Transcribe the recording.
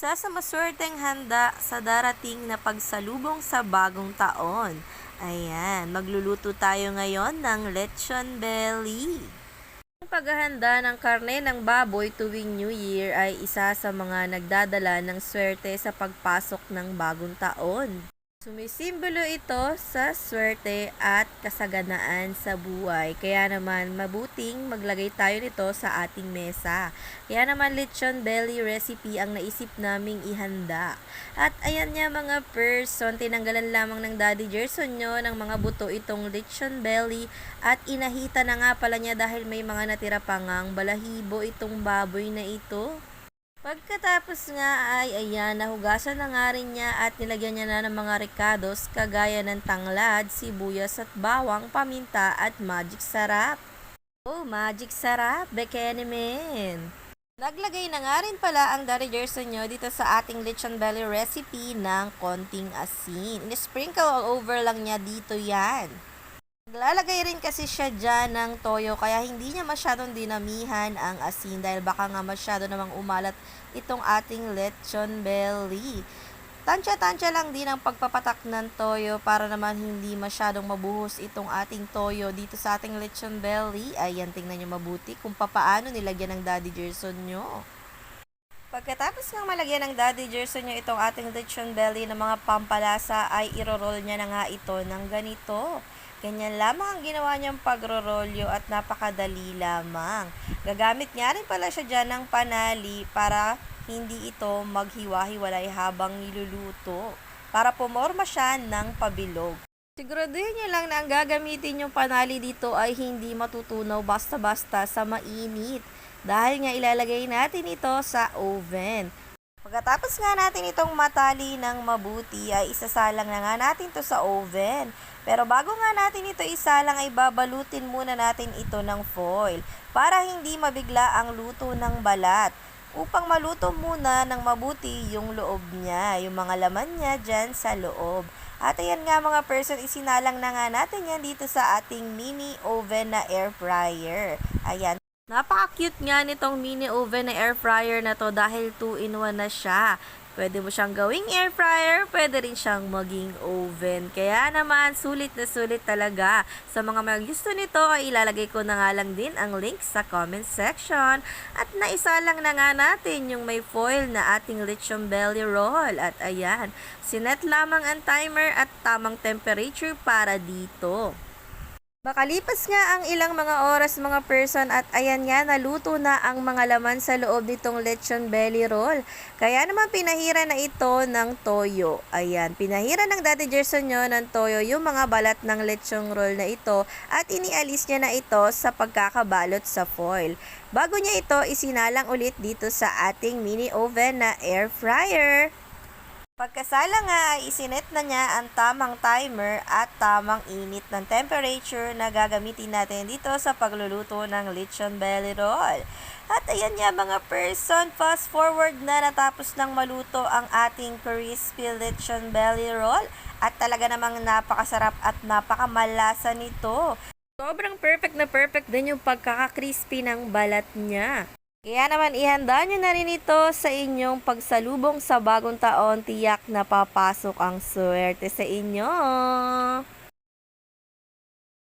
Isa sa maswerteng handa sa darating na pagsalubong sa bagong taon. Ayan, magluluto tayo ngayon ng lechon belly. Ang paghahanda ng karne ng baboy tuwing New Year ay isa sa mga nagdadala ng swerte sa pagpasok ng bagong taon. Sumisimbolo ito sa swerte at kasaganaan sa buhay. Kaya naman mabuting maglagay tayo nito sa ating mesa. Kaya naman lechon belly recipe ang naisip naming ihanda. At ayan nga mga person, tinanggalan lamang ng Daddy Gerson nyo ng mga buto itong lechon belly at inahita na nga pala niya dahil may mga natira pa ngang balahibo itong baboy na ito. Pagkatapos nga ay ayan, nahugasan na nga rin niya at nilagyan niya na ng mga ricados kagaya ng tanglad, sibuyas at bawang, paminta at magic sarap. Oh, magic sarap, Bekenemen! Naglagay na nga rin pala ang Daddy Gerson nyo dito sa ating lechon belly recipe ng konting asin. In-sprinkle all over lang niya dito yan. Naglalagay rin kasi siya dyan ng toyo kaya hindi niya masyadong dinamihan ang asin dahil baka nga masyado namang umalat itong ating lechon belly. Tansya-tansya lang din ang pagpapatak ng toyo para naman hindi masyadong mabuhos itong ating toyo dito sa ating lechon belly. Ayan, tingnan nyo mabuti kung papaano nilagyan ng Daddy Gerson nyo. Pagkatapos ng malagyan ng Daddy Gerson nyo itong ating lechon belly ng mga pampalasa ay iroroll niya na nga ito ng ganito. Ganyan lamang ang ginawa niyang pagrorolyo at napakadali lamang. Gagamit nga rin pala siya dyan ng panali para hindi ito maghiwa-hiwalay habang niluluto. Para pumorma siya ng pabilog. Siguraduhin niyo lang na ang gagamitin yung panali dito ay hindi matutunaw basta-basta sa mainit. Dahil nga ilalagay natin ito sa oven. Pagkatapos nga natin itong matali ng mabuti ay isasalang na nga natin to sa oven. Pero bago nga natin ito isalang ay babalutin muna natin ito ng foil para hindi mabigla ang luto ng balat. Upang maluto muna ng mabuti yung loob niya, yung mga laman niya dyan sa loob. At ayan nga mga person, isinalang na nga natin yan dito sa ating mini oven na air fryer. Ayan. Napaka-cute nga nitong mini oven na air fryer na to dahil 2-in-1 na siya. Pwede mo siyang gawing air fryer, pwede rin siyang maging oven. Kaya naman, sulit na sulit talaga. Sa mga may gusto nito, ay ilalagay ko na nga lang din ang link sa comment section. At naisalang na nga natin yung may foil na ating lechon belly roll. At ayan, sinet lamang ang timer at tamang temperature para dito. Makalipas nga ang ilang mga oras mga person at ayan nga naluto na ang mga laman sa loob nitong lechon belly roll. Kaya naman pinahira na ito ng toyo. Ayan, pinahira ng Daddy Gerson nyo ng toyo yung mga balat ng lechon roll na ito at inialis niya na ito sa pagkakabalot sa foil. Bago niya ito isinalang ulit dito sa ating mini oven na air fryer. Pagkasala nga ay isinet na niya ang tamang timer at tamang init ng temperature na gagamitin natin dito sa pagluluto ng lechon belly roll. At ayan nga mga person, fast forward na natapos ng maluto ang ating crispy lechon belly roll at talaga namang napakasarap at napakamalasa nito. Sobrang perfect na perfect din yung pagkaka-crispy ng balat niya. Kaya naman ihanda nyo na rin ito sa inyong pagsalubong sa bagong taon, tiyak na papasok ang swerte sa inyo.